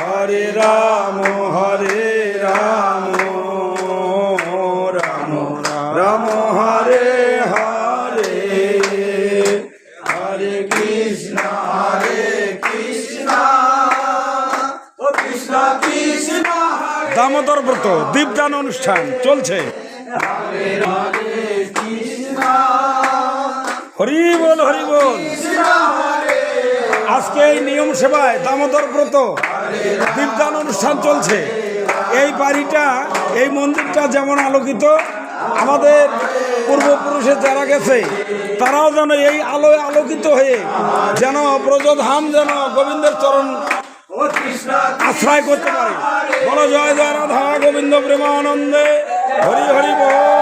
হরে রাম হরে রাম রাম রাম হরে হরে। হরে কৃষ্ণ হরে কৃষ্ণ। ও কৃষ্ণ কৃষ্ণ দামোদর ব্রত দীপদান অনুষ্ঠান চলছে। হরি বল হরি বল। আজকে এই নিয়ম সেবায় দামোদর ব্রত। দীপদান অনুষ্ঠান চলছে। এই বাড়িটা, এই মন্দিরটা যেমন আলোকিত, আমাদের পূর্বপুরুষে যারা গেছে, তারাও যেন এই আলোয় আলোকিত হয়ে যেন ব্রজধাম যেন গোবিন্দের চরণ আশ্রয় করতে পারে। বলো জয় জয় রাধা গোবিন্দ প্রেমানন্দে। হরি হরি বল।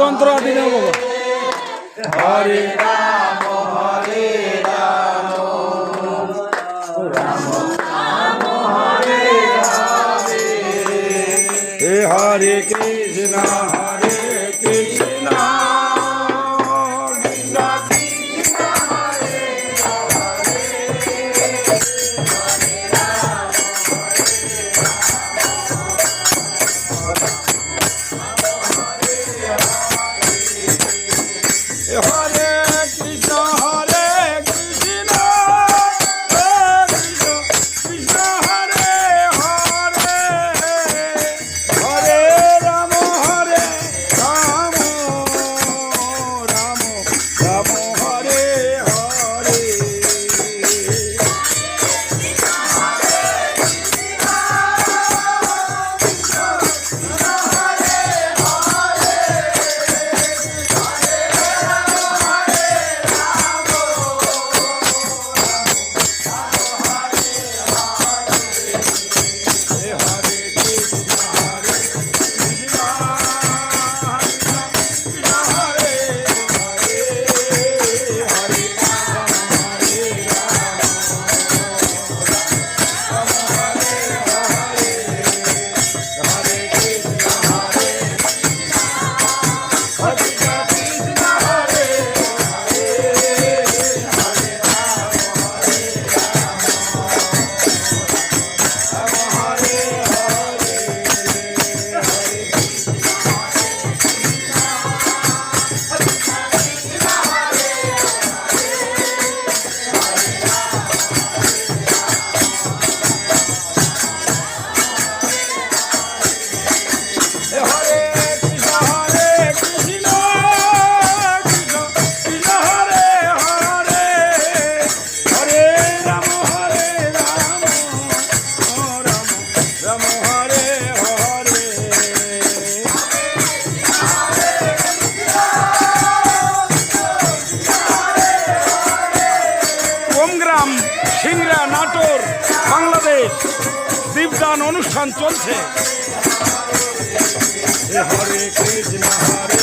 যন্ত্র আদি হরে রাম। দীপদান অনুষ্ঠান চলছে। হরে কৃষ্ণ হরে